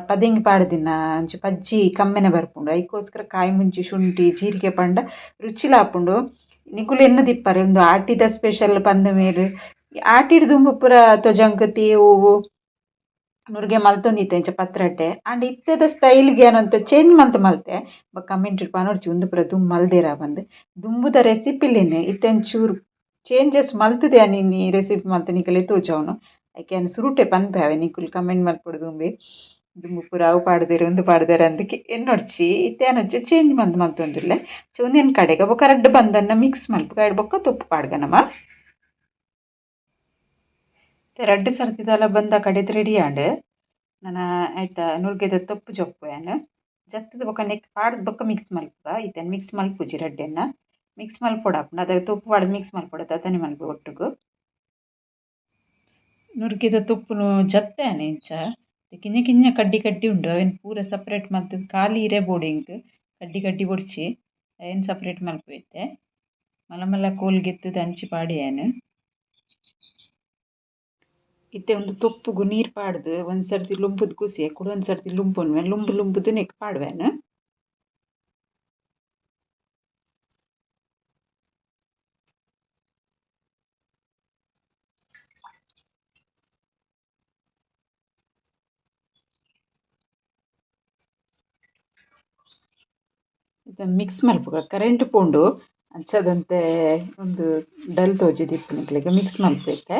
ಪದ್ದೆಂಗಿ ಪಾಡ್ದಿನ ಅಂಚ ಪಜ್ಜಿ ಕಮ್ಮೆನೆ ಬರ್ಪುಂಡು. ಐಕೋಸ್ಕರ ಕಾಯಿ ಮುಂಚಿ ಶುಂಠಿ, ಜೀರಿಗೆ ಪಂಡ ರುಚಿಲ ಆಪುಂಡು ನಿಕುಲು ಎನ್ನ ದಿಪ್ಪರೆ, ಒಂದು ಆಟಿದ ಸ್ಪೆಷಲ್ ಪಂದ ಮೇಲು ಆಟಿಡ್ ದುಂಬು ಪೂರ ತೊಜಂಕ್ ತೇವು ನುರ್ಗೆ ಮಲ್ತೊಂದಿತ್ತೆ ಇಂಚ ಪತ್ರೊಟ್ಟೆ ಆಂಡ ಇತ್ತೆದ ಸ್ಟೈಲ್ಗೆ ಏನಂತ, ಚೇಂಜ್ ಮಲ್ತ್ ಮಲ್ತೆ. ಬೊಕ ಕಮೆಂಟ್ ಪನೊಡ್ಚಿ ಉಂದು ಪೂರ ದುಂಬು ಮಲ್ದೆರ ಬಂದ್. ದುಂಬುದ ರೆಸಿಪಿಲಿನೆ ಇತ್ತೆ ಒಂಚೂರು ಚೇಂಜಸ್ ಮಲ್ತದೆ ಈ ರೆಸಿಪಿ ಮಲ್ತ್ ನಿಕಲೆ ತೋಜವನು ಐಕೆ ಸುರುಟೆ ಪನ್ಪೆ ಅವೆ ನಿಕುಲು ಕಮೆಂಟ್ ಮಲ್ಪೊಡು ದುಂಬಿ. ದುಂಬು ಪೂರ ಅವು ಪಾಡ್ದೆರ್, ಉಂದು ಪಾಡ್ದೆರ್ ಅಂದಕ್ಕೆ ಎನ್ನೊಡ್ಚಿ ಇತ್ತೇನೊಚ್ಚು ಚೇಂಜ್ ಮಂತ್ ಮಲ್ತೊಂದುಲ್ಲೆ. ಸೊ ಒಂದೇನು ಕಡೆಗೆ ಬೊಕ ರಡ್ಡು ಬಂದನ್ನ ಮಿಕ್ಸ್ ಮಲ್ಪು ಕೈಡ್ ಬೊಕ್ಕ ತುಪ್ಪು ಪಾಡ್ಗನಮ ರಡ್ಡ್ ಸರ್ತಿದಲ ಬಂದ ಕಡೆದು ರೆಡಿ ಆಂಡ್ ನನ ಐತ ನುರ್ಗೆದ ತೊಪ್ಪು ಜೊಪ್ಪುವೆನ್ ಜತ್ತದ ಬೊಕ ನೆಕ್ ಪಾಡ್ದ್ ಬೊಕ್ಕ ಮಿಕ್ಸ್ ಮಲ್ಪುಗ ಇತ್ತೇನು ಮಿಕ್ಸ್ ಮಲ್ಪುಜಿ ರಡ್ಡೆನ್ನ. ಮಿಕ್ಸ್ ಮಲ್ಪೊಡಾಪುಂಡು ಅದಾಗ ತುಪ್ಪು ಪಾಡ್ದ ಮಿಕ್ಸ್ ಮಲ್ಪೊಡ ತನಿ ಮಲ್ಪು ಒಟ್ಟುಗು. ನುರ್ಗಿದ ತುಪ್ಪುನು ಜತ್ತೇನೆ ಇಂಚ? ಕಿಂಜ ಕಿಂಜ ಕಡ್ಡಿ ಕಡ್ಡಿ ಉಂಡು. ಪೂರ ಸಪ್ರೇಟ್ ಮಲ್ತ್ ಖಾಲಿ ಇರೆ ಬೋಡು ಇಂಕ್ ಕಡ್ಡಿ ಕಡ್ಡಿ ಬೊಡ್ಸಿ ಏನು ಸಪ್ರೇಟ್ ಮಲ್ಪುವೆತ್ತೆ ಮಲ್ಲ ಮಲ್ಲ ಕೋಲ್ ಗೆತ್ತುದು ಅಂಚಿ ಇತ್ತೆ ಒಂದು ತೊಪ್ಪುಗು ನೀರು ಪಾಡ್ದು ಒಂದು ಸರ್ತಿ ಲುಂಬುದ್ ಕುಸಿಯ ಕೂಡ ಒಂದು ಸರ್ತಿ ಲುಂಬುನ್ವೆ, ಲುಂಬು ಲುಂಬುದು ನೆಕ್ ಪಾಡ್ವೆನು? ಇದನ್ನು ಮಿಕ್ಸ್ ಮಲ್ಪುಗ ಕರೆಂಟ್ ಪೋಂಡು ಅಂಚದಂತೆ ಒಂದು ಡಲ್ ತೋಜುದು ಇಪ್ಪುನಿಕ್ಲೆಗ್ ಮಿಕ್ಸ್ ಮಲ್ಪುವೆತ್ತೆ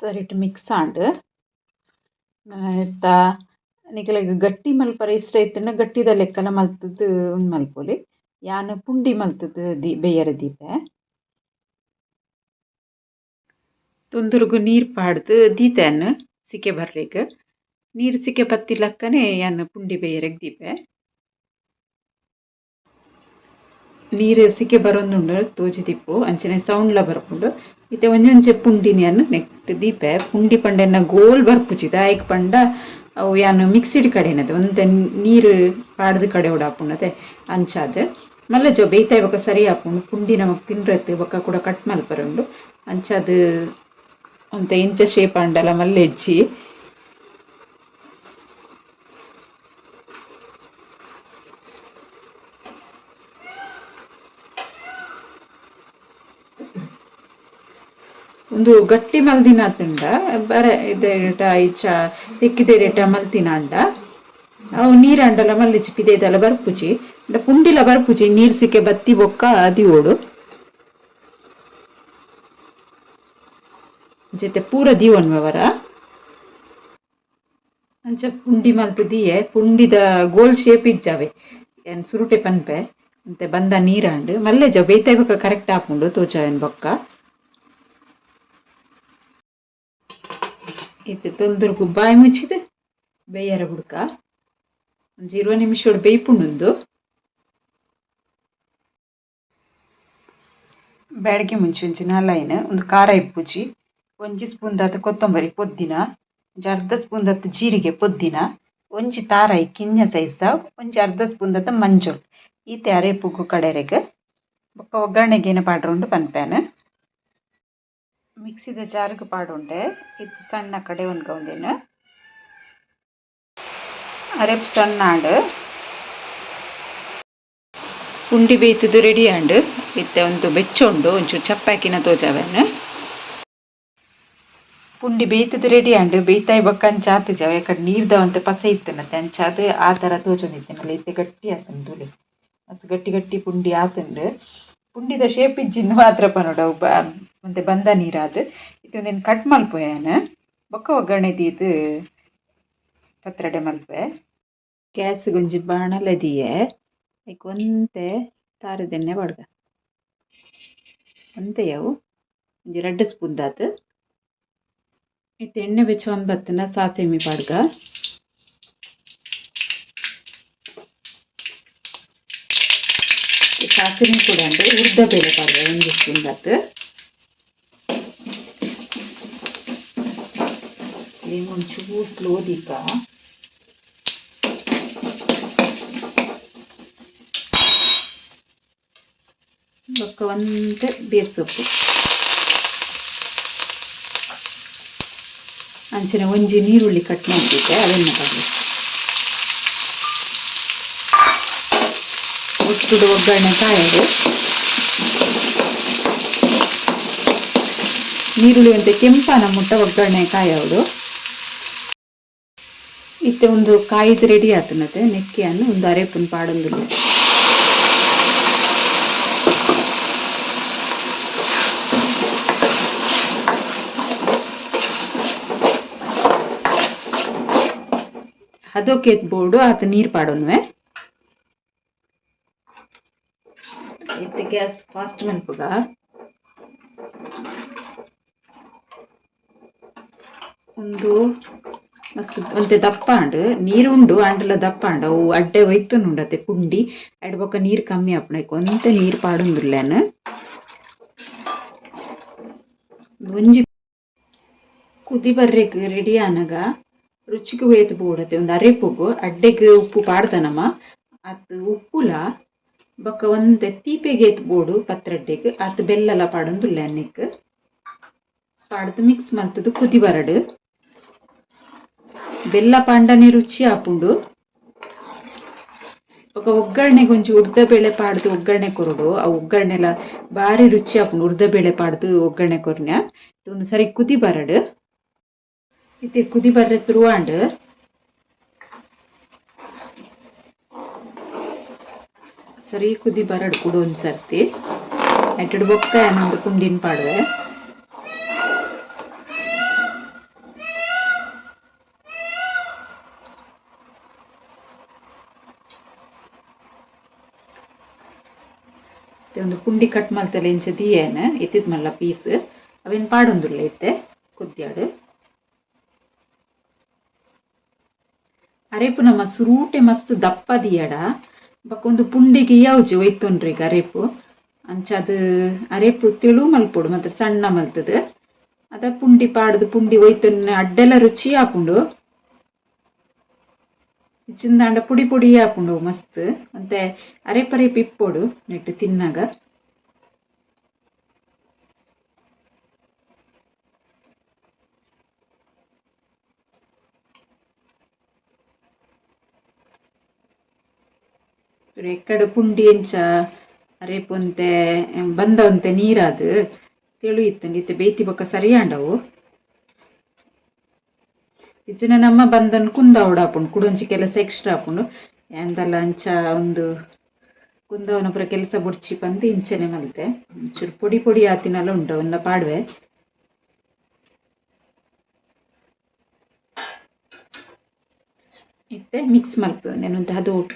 ಸರಿಟ್ ಮಿಕ್ಸ್ ಆಂಡ್ ಐತ ನಿಕ್ಲೆಗ್ ಗಟ್ಟಿ ಮಲ್ಪರೆ ಇಷ್ಟ ಇತ್ತಂಡ ಗಟ್ಟಿದ ಲೆಕ್ಕಲ ಮಲ್ತುದು ಮಲ್ಪೊಲಿ ಯಾನ್ ಪುಂಡಿ ಮಲ್ತುದು ದಿ ಬೆಯ್ಯರೆ ದೀಪೆ. ತುಂದುರುಗು ನೀರು ಪಾಡ್ದು ದೀತೆನ್ ಸಿಕೆ ಬರ್ರೆಗ್. ನೀರು ಸಿಕೆ ಬತ್ತಿಲಕ್ಕನೆ ಯಾನ್ ಪುಂಡಿ ಬೆಯ್ಯರೆಗ್ ದೀಪೆ. ನೀರು ಸಿಕೆ ಬರೊಂದುಂಡು ತೋಜುದಿಪ್ಪು ಅಂಚನೆ ಸೌಂಡ್ಲ ಬರ್ಪುಂಡು. ಇತ್ತೆ ಒಂಜೊಂಜೆ ಪುಂಡಿನಿ ಅನ್ನ ನೆಕ್ಟ್ ದೀಪೆ. ಪುಂಡಿ ಪಂಡೆನ ಗೋಲ್ ಬರ್ಪುಜಿ. ದಾಯಕ್ ಪಂಡ ಅವು ಯಾನ್ ಮಿಕ್ಸಿಡ್ ಕಡೆನದೆ. ಒಂದೆ ನೀರು ಪಾಡ್ದ್ ಕಡೆ ಉಡಾಪುಂಡತೆ ಅಂಚಾದ. ಮಲ್ಲ ಜೋ ಬೇಯ್ತಾಯ್ ಬೊಕ ಸರಿ ಹಾಕೊಂಡು ಪುಂಡಿ ನಮಕ್ ತಿನ್ರತ್ತೆ. ಬೊಕ ಕೂಡ ಕಟ್ ಮಲ್ಪರುಂಡು. ಅಂಚಾದ್ ಅಂತ ಇಂಚ ಶೇಪ್ ಆಂಡಲ ಮಲ್ಲ ಒಂದು ಗಟ್ಟಿ ಮಲ್ದಿನ ತಿಂಡ, ಬರೆ ಇದೇಟ ಐಚ ಮಲ್ತಿನ ಮಲ್ತಿನಾಂಡ ಅವು ನೀರಂಡಲ ಮಲ್ಲಿಚಿ ಪಿದೇದಲ ಬರ್ಪುಜಿ ಪುಂಡಿಲ ಬರ್ಪುಜಿ ನೀರ್ ಸಿಕ್ಕೆ ಬತ್ತಿ ಬೊಕ್ಕ ಅದಿ ಓಡು. ಜೊತೆ ಪೂರ ದೀವನ್ವರ ಅಂಚ ಪುಂಡಿ ಮಲ್ತು ದಿಯೆ, ಪುಂಡಿದ ಗೋಲ್ ಶೇಪ್ ಇಜ್ಜಾವೆ. ಏನು ಸುರುಟೆ ಪನ್ಪೆ, ಅಂತೆ ಬಂದ ನೀರಾಂಡು. ಮಲ್ಲೆ ಜ ಬೇಯ್ತಾಯ್ ಬೊಕ ಕರೆಕ್ಟ್ ಆಪುಂಡು ತೋಜಾವೆನ್ ಬೊಕ್ಕ. ಇತ್ತೆ ತೊಂದರೆಗೂ ಬಾಯಿ ಮುಚ್ಚಿದೆ. ಬೇಯರ ಹುಡುಕ ಒಂದು ಇರುವ ನಿಮಿಷ ಬೇಯ್ಪುಂಡು ಬ್ಯಾಡಿಗೆ ಮುಂಚೆ ಒಂಚಿನ ಲೈನ್. ಒಂದು ಖಾರ ಇಪ್ಪುಜಿ ಒಂಜಿ ಸ್ಪೂನ್ ದಾತ ಕೊತ್ತಂಬರಿ ಪೊದ್ದಿನ. ಒಂಜಿ ಅರ್ಧ ಸ್ಪೂನ್ ದಾತ ಜೀರಿಗೆ ಪೊದ್ದಿನ. ಒಂಜಿ ತಾರಾಯಿ ಕಿಂಜ ಸೈಜ್ ಒಂಜಿ ಅರ್ಧ ಸ್ಪೂನ್ ದಾತ ಮಂಜು ಈತೆ ಅರೆಪುಗು ಕಡೆರೆಗ್. ಬೊಕ್ಕ ಒಗ್ಗರಣೆಗೆ ಏನ ಪಾಡ್ರೊಂಡು ಪನ್ಪೇನ್ ಮಿಕ್ಸಿದ ಜಾರ್ಗ್ ಪಾಡುಂಡೆ. ಇದು ಸಣ್ಣ ಕಡೆ ಒಂದ್ಗೌಂದೇನು ಅರೆಪ್ ಸಣ್ಣ ಆಂಡ್. ಪುಂಡಿ ಬೇಯ್ತದ ರೆಡಿ ಆಂಡ್. ಇತ್ತೆ ಒಂದು ಬೆಚ್ಚೊಂಡು, ಒಂಚೂರು ಚಪ್ಪಾಕಿನ ತೋಜಾವೆನ್. ಪುಂಡಿ ಬೇಯ್ತದ ರೆಡಿ ಆಂಡ್. ಬೇಯ್ತಾಯಿ ಬಕ್ಕನ್ ಚಾತಿಜಾವ ಯಾಕಡೆ ನೀರ್ದವಂತ ಪಸೆ ಇತ್ತನತ್ತೆ ಅಂಚಾದ ಆ ಥರ ತೋಜೊಂದಿತ್ತೇನಲ್ಲ ಇತ್ತೆ ಗಟ್ಟಿ ಆತನ ತುಲೆ. ಮಸ್ತ್ ಗಟ್ಟಿ ಗಟ್ಟಿ ಪುಂಡಿ ಆತುಂಡು ಪುಂಡಿದ ಶೇಪ್ ಇಜ್ಜಿಂದು ಮಾತ್ರ ಪನೊಡು ಅವು ಬ ಒಂತೆ ಬಂದ ನೀರಾದ್. ಇದೊಂದೇನು ಕಟ್ ಮಲ್ಪುವೆನ್ ಬೊಕ್ಕ ಒಗ್ಗರಣೆ ದೀದ್ ಪತ್ರೊಡೆ ಮಲ್ಪೆ ಗ್ಯಾಸ್ ಒಂಜಿ ಬಾಣಲೆ ದಿಯೆ. ಐಕ್ ಒಂತೆ ತಾರದೆಣ್ಣೆ ಪಾಡ್ಗ ಒಂತೆಯವು ಒಂಜಿ ರಡ್ಡ್ ಸ್ಪೂನ್ ದಾತ್ ಇತ್ತೆ ಎಣ್ಣೆ ಬೆಚ್ಚ ಒಂದು ಬತ್ತನ ಸಾಸೆಮಿ ಪಾಡ್ಗ ಸಾಸಿಮಿ ಕೂಡ ಅಂದ್ರೆ ಉರ್ದ ಬೇಳೆ ಪಾಡ್ಗ ಒಂದು ಸ್ಪೂನ್ ದಾತ್ ಒಂಚೂರು ಸ್ಲೋ ದೀಪ ಬೊಕ್ಕ ಒಂತೆ ಬೇರ್ ಸೊಪ್ಪು ಅಂಚನೆ ಒಂಜಿ ನೀರುಳ್ಳಿ ಕಟ್ ಮಾಡ್ತಿದ್ದೆ ಅದನ್ನು ಪಾಡ್ಲಿ ಹುಟ್ಟಿದ ಒಗ್ಗರಣೆ ಕಾಯೋದು ನೀರುಳ್ಳಿಯಂತೆ ಕೆಂಪನ ಮುಟ್ಟ ಒಗ್ಗರಣೆ ಕಾಯೋದು ಇತ್ತೆ ಒಂದು ಕಾಯ್ದು ರೆಡಿ ಆತನತೆ ನೆಕ್ಕಿಯನ್ನು ಒಂದು ಅರೆಪನ್ ಪಾಡೊಂದು ಅದಕ್ಕೆ ಬೋರ್ಡು ಆತ ನೀರು ಪಾಡೋನ್ವೆ. ಗ್ಯಾಸ್ ಫಾಸ್ಟ್ ಮಲ್ಪುಗ ಒಂದು ಮಸ್ತ್ ಒಂತೆ ದಪ್ಪ ನೀರು ನೀರುಂಡು ಅಂಡಲ ದಪ್ಪ ಅಂಡ, ಅವು ಅಡ್ಡೆ ಒಯ್ತುನುಂಡತೆ ಪುಂಡಿ ಅಡ್ ನೀರು ಕಮ್ಮಿ ಆಪುಂಡು ಒಂತೆ ನೀರು ಪಾಡೊಂದುಲ್ಲೆನ್ ಒಂಜಿ ಕುದಿ ಬರ್ರೆಗ್ ರೆಡಿ ಆನಗ ರುಚಿಗೆ ವೇತ್ ಬೋಡತೆ ಒಂದು ಅರೆಪುಗು ಅಡ್ಡೆಗ್ ಉಪ್ಪು ಪಾಡ್ದನಮ ಅದು ಉಪ್ಪುಲ ಬೊಕ ಒಂದೆ ತೀಪೆಗೆ ಏತ್ ಬೋಡು ಪತ್ರಡ್ಡೆಗ್. ಅತ್ ಬೆಲ್ಲಲ ಪಾಡೊಂದು ಅನ್ನೆಗ್ ಪಾಡ್ದು ಮಿಕ್ಸ್ ಮಲ್ತದು ಕುದಿ ಬರಡು. ಬೆಲ್ಲ ಪಾಂಡನೆ ರುಚಿ ಆಪುಂಡು. ಬೊಕ ಒಗ್ಗರಣೆಗೆ ಒಂಚಿ ಉರ್ದ ಬೇಳೆ ಪಾಡ್ದು ಒಗ್ಗರಣೆ ಕೊರಡು. ಆ ಒಗ್ಗರಣೆಲ ಬಾರಿ ರುಚಿ ಆಪುಂಡು ಉರ್ದ ಬೇಳೆ ಪಾಡ್ದು ಒಗ್ಗರಣೆ ಕೊರ್ನ್ಯ ಒಂದು ಸರಿ ಕುದಿ ಬರಡು. ಇತ್ತೆ ಕುದಿ ಬರ್ರೆ ಸುರುವಾಂಡ್. ಸರಿ, ಕುದಿ ಬರಡ್, ಕೊಡು ಒಂದ್ ಸರ್ತಿ ಎಟ್ಟಡ್ ಬೊಕ್ಕ ಏನೊಂದು ಕುಂಡಿನ ಪಾಡ್ವೆ. ಒಂದು ಪುಂಡಿ ಕಟ್ ಮಲ್ತಲೆ ಇಂಚ ದಿಯೇನೆ, ಎತ್ತಿದ್ ಮಲ್ಲ ಪೀಸ್. ಅವೇನು ಪಾಡೊಂದುಲ್ಲ ಇತ್ತೆ? ಕುದ್ಯಾಡು. ಅರೇಪು ನಮ್ಮ ಸುರೂಟೆ ಮಸ್ತ್ ದಪ್ಪ ಬಕ್ಕೊಂದು ಪುಂಡಿಗೆ ಯಾವ್ಜಿ ಒಯ್ತೊಂಡ್ರಿ ಈಗ ಅರೇಪು? ಅಂಚ ಅದು ಅರೇಪು ತೆಳು ಮಲ್ಪೊಡು, ಮತ್ತೆ ಸಣ್ಣ ಮಲ್ತದ. ಅದ ಪುಂಡಿ ಪಾಡ್ದು ಪುಂಡಿ ಒಯ್ತೊನ್ನ ಅಡ್ಡೆಲ್ಲ ರುಚಿ ಆಪುಂಡು ಚಿಂದಾಂಡ ಪುಡಿ ಪುಡಿ ಆಪುಂಡು ಮಸ್ತ್. ಮತ್ತೆ ಅರೆಪರೇಪ್ ಇಪ್ಪೊಡು ನೆಟ್ಟು ತಿನ್ನಾಗ. ಎಕ್ಕಡ ಪುಂಡಿ ಎಂಚ ಅರೆಪೊಂತೆ ಬಂದವಂತೆ ನೀರಾದ್. ತೆಳು ಇತ್ತು ಇತ್ತೆ ಬೇತಿ ಬೊಕ್ಕ ಸರಿಯಾಂಡವು. ಇಜ್ಜಿನ ನಮ್ಮ ಬಂದನ್ ಕುಂದ ಆಪುಂಡು ಕುಡೊಂಚಿ ಕೆಲಸ ಎಕ್ಸ್ಟ್ರಾ ಆಪುಂಡು ಎಂದಲ್ಲ, ಅಂಚ ಒಂದು ಕುಂದವನ ಪುರ ಕೆಲಸ ಬುಡ್ಚಿ ಬಂದು ಇಂಚನೆ ಮಲ್ತೆ. ಒಂಚೂರು ಪೊಡಿ ಪೊಡಿ ಆತಿನಲ್ಲ ಉಂಟು, ಅವನ್ನ ಪಾಡ್ವೆ. ಇತ್ತೆ ಮಿಕ್ಸ್ ಮಲ್ಪೆ ನೆನಂತ ಅದು ಊಟ.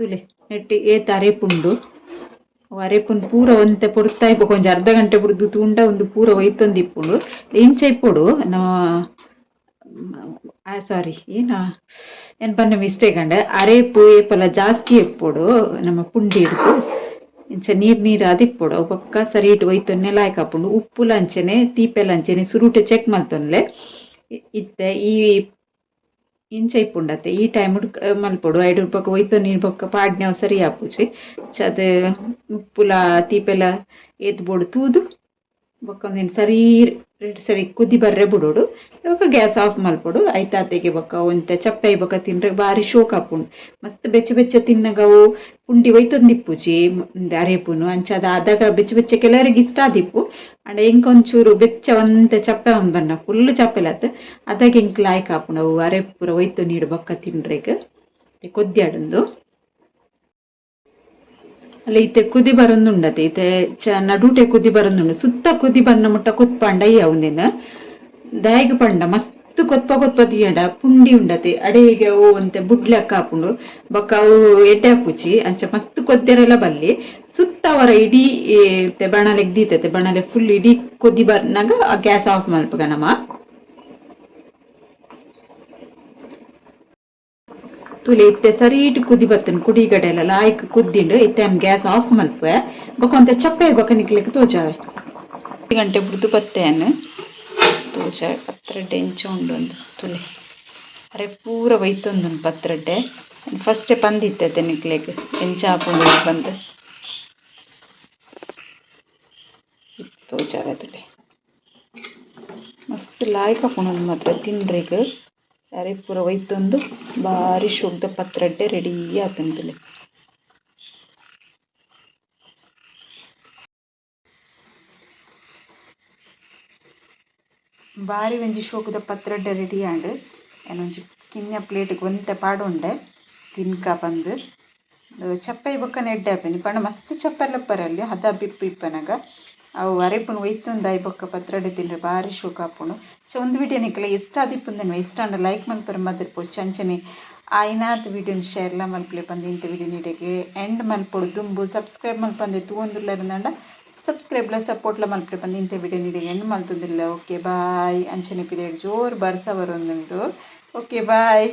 ತುಲೆ, ನೆಟ್ಟಿ ಏತ ಅರೆಪುಂಡು ಅರೆಪುಂಡು ಪೂರ ಒಂತೆ ಪೊಡ್ತಾ ಇಪ್ಪ, ಕೊಂಚ ಅರ್ಧ ಗಂಟೆ ಪುಡ್ದು ತೂಂಡ ಒಂದು ಪೂರ ಒಯ್ತೊಂದು ಇಪ್ಪುಂಡು. ಇಂಚೆ ಇಪ್ಪೊಡು ನಮ್ಮ ಸಾರಿ ಏನ, ಏನ್ ಪನ್ನೆ ಮಿಸ್ಟೇಕ್ ಅಂಡೆ ಅರೆಪು, ಏಪಲ ಜಾಸ್ತಿ ಇಪ್ಪುಡು, ನಮ್ಮ ಪುಂಡಿ ಹಿಡ್ದು. ಇಂಚ ನೀರ್ ನೀರ್ ಆದ್ ಇಪ್ಪೊಡು. ಪಕ್ಕ ಸರಿ ಇಟ್ಟು ಒಯ್ತೊನ್ನೆ ಲಾಯ್ಕ್ ಆಪುಂಡು ಉಪ್ಪು ಅಂಚನೆ ತೀಪೆಲ ಅಂಚನೆ ಸುರುಟೆ ಚೆಕ್ ಮಾಡ್ತೊನ್ಲೆ ಇತ್ತೆ, ಈ ಇಂಚ ಇಪ್ಪುಂಡತೆ ಈ ಟೈಮ್ ಮಲ್ಪೊಡು ಐಡು ಬೊಕ ಒಯ್ತೊನ್ ನೀರ್ ಬೊಕ್ಕ ಪಾಡ್ನ್ಯಾವ್ ಸರಿ ಆಪುಜಿ ಚದ್ ಉಪ್ಪುಲ ತೀಪೆಲ ಏತ್ ಬೋಡು ತೂದು ಬೊಕ ಒಂದಿನ ಸರಿ ರೆಡ್ ಸರಿ ಕುದಿ ಬರ್ರೆ ಬಿಡೋಡು. ಇವಾಗ ಗ್ಯಾಸ್ ಆಫ್ ಮಲ್ಪೊಡು ಐತಾತೆಗೆ ಬೊಕ ಒಂತೆ ಚಪ್ಪೆ ಬೊಕ ತಿನ್ರೆ ಬಾರಿ ಶೋಕ್ ಹಾಕೊಂಡು ಮಸ್ತ್ ಬೆಚ್ಚ ಬೆಚ್ಚ ತಿನ್ನಗವು. ಪುಂಡಿ ಒಯ್ತೊಂದಿಪ್ಪುಜಿ ಅರೇಪುನು ಅಂಚಾದ ಆದಾಗ ಬೆಚ್ಚ ಬೆಚ್ಚ ಕೆಲವರಿಗೆ ಇಷ್ಟ ಆದಿಪ್ಪು. ಅಂಡ್ ಒಂಚೂರು ಬೆಚ್ಚ ಒಂತೆ ಚಪ್ಪೆ ಒಂದು ಬಣ್ಣ ಫುಲ್ ಚಪ್ಪೆಲತ್ ಅದಾಗ ಎಂಕ್ ಲಾಯ್ಕ್ ಹಾಕೊಂಡವು ಅವು ಅರೆಪು ಪೂರ ಒಯ್ತು ನೀಡು ಬೊಕ್ಕ ತಿನ್ರೆಗ. ಕೊದ್ದಿ ಇತ್ತೆ ಕುದಿ ಬರೊಂದುಂಡತೆ ಇತ್ತೆ ಚ ನಡುಟೆ ಕುದಿ ಬರೊಂದುಂಡು ಸುತ್ತ ಕುದಿ ಬಂದ ಮುಟ್ಟ ಕೊತ್ಪಂಡ ಅಯ್ಯ ದಾಯಿಗೆ ದಾಯಿಗ್ ಪಂಡ ಮಸ್ತ್ ಕೊತ್ಪ ಕೊತ್ಪ ತಿಯಡ ಪುಂಡಿ ಉಂಡತೆ ಅಡೆಗೆ ಅವು ಒಂತೆ ಬುಡ್ಲೆಕ್ಕ ಆಪುಂಡು ಬಕ್ಕ ಅವು ಎಡ್ಡೆ ಆಪುಜಿ ಅಂಚ ಮಸ್ತ್ ಕೊದ್ದೆರೆಲ್ಲ ಬಲ್ಲಿ ಸುತ್ತ ಅವರ ಇಡೀ ಬಣಲೆಗ್ ದೀತತೆ ಬಣಲೆ ಫುಲ್ ಇಡೀ ಕುದಿ ಬರ್ನಾಗ ಗ್ಯಾಸ್ ಆಫ್ ಮಲ್ಪಗ ನಮ ತುಲೆ ಇತ್ತೆ ಸರೀಟ್ ಕುದಿ ಬತ್ತನ್ ಕುಡಿ ಗಡೆಲ ಲಾಯ್ಕ್ ಕುದ್ದಿಂಡು ಇತ್ತೆ ಅನ್ ಗ್ಯಾಸ್ ಆಫ್ ಮಲ್ಪೆ ಬೊಕ ಒಂತೆ ಚಪ್ಪೆ ಬೊಕ ನಿಕ್ಲಿಕ್ಕೆ ತೋಜಾವೆ. ಗಂಟೆ ಬಿಡ್ದು ಅನ್ನು ತೋಜಾವೆ, ಪತ್ರಡ್ಡೆ ಎಂಚ ಉಂಡು ಒಂದು ತುಲೆ. ಅರೆ ಪೂರ ಒಯ್ತೊಂದು ಪತ್ರಡ್ಡೆ. ಫಸ್ಟೇ ಪಂದಿತ್ತೆ ನಿಕ್ಲೆಗ್ ಎಂಚ ಆಪುಂಡು ಬಂದು. ತೋಜಾವೆ ತುಲೆ. ಮಸ್ತ್ ಲಾಯ್ಕ್ ಆಪುಂಡು ಮಾತ್ರ ತಿನ್ರೆಗ್. ಅರೆ ಪೂರ ಒಯ್ತೊಂದು ಬಾರಿ ಶೋಕ್ದ ಪತ್ರಡ್ಡೆ ರೆಡಿ ಆತಂತಲೆ ಬಾರಿ ಒಂಜಿ ಶೋಕದ ಪತ್ರಡ್ಡೆ ರೆಡಿ ಆಂಡ್ ಏನೊಂಜಿ ಕಿನ್ನ ಪ್ಲೇಟ್ಗೆ ಒಂತೆ ಪಾಡೊಂಡೆ ತಿನ್ಕ ಪಂದ್ ಚಪ್ಪೈ ಬೊಕ್ಕ ಎಡ್ಡೆ ಆಪೆನಿ ಪಂಡ ಮಸ್ತ್ ಚಪ್ಪರ್ಲ ಇಪ್ಪರೆ ಅಲ್ಲಿ ಹದ ಬಿಪ್ಪು ಇಪ್ಪನಗ ಅವು ಅರೆಪುನು ಒಯ್ತೊಂದು ಬೊಕ್ಕ ಪತ್ರೊಡೆ ತಿನ್ರೆ ಭಾರಿ ಶೋಕ ಆಪುಂಡು ಸೊ, ಒಂದು ವೀಡಿಯೋ ನಿಕ್ಲೆ ಇಷ್ಟ ಆದಿಪ್ಪುಂದೆನು ಇಷ್ಟ ಅಂಡ ಲೈಕ್ ಮಲ್ಪರೆ ಮಾತಿರ್ಪೋಡು ಚಂಚನೆ ಆಯ್ನಾತ್ ವಿಡಿಯೋನ ಶೇರ್ಲ ಮಲ್ಪಲೆ ಬಂದು ಇಂಥ ವಿಡಿಯೋ ನೀಡೆಗೆ ಎಂಡ್ ಮಲ್ಪೊಡು ದುಂಬು ಸಬ್ಸ್ಕ್ರೈಬ್ ಮಲ್ಪಂದೆ ತೂವೊಂದುಲ್ಲೆರಂದಾಂಡ ಸಬ್ಸ್ಕ್ರೈಬ್ಲ ಸಪೋರ್ಟ್ಲ ಮಲ್ಪರೆ ಬಂದು ಇಂಥ ವಿಡಿಯೋ ನೀಡೆಗೆ ಎಂಡ್ ಮಲ್ತೊಂದಿಲ್ಲ. ಓಕೆ ಬಾಯ್ ಅಂಚನೆ ಪಿದೆಡ್ ಜೋರು ಬರ್ಸ ಬರೊಂದುಂಡು ಓಕೆ ಬಾಯ್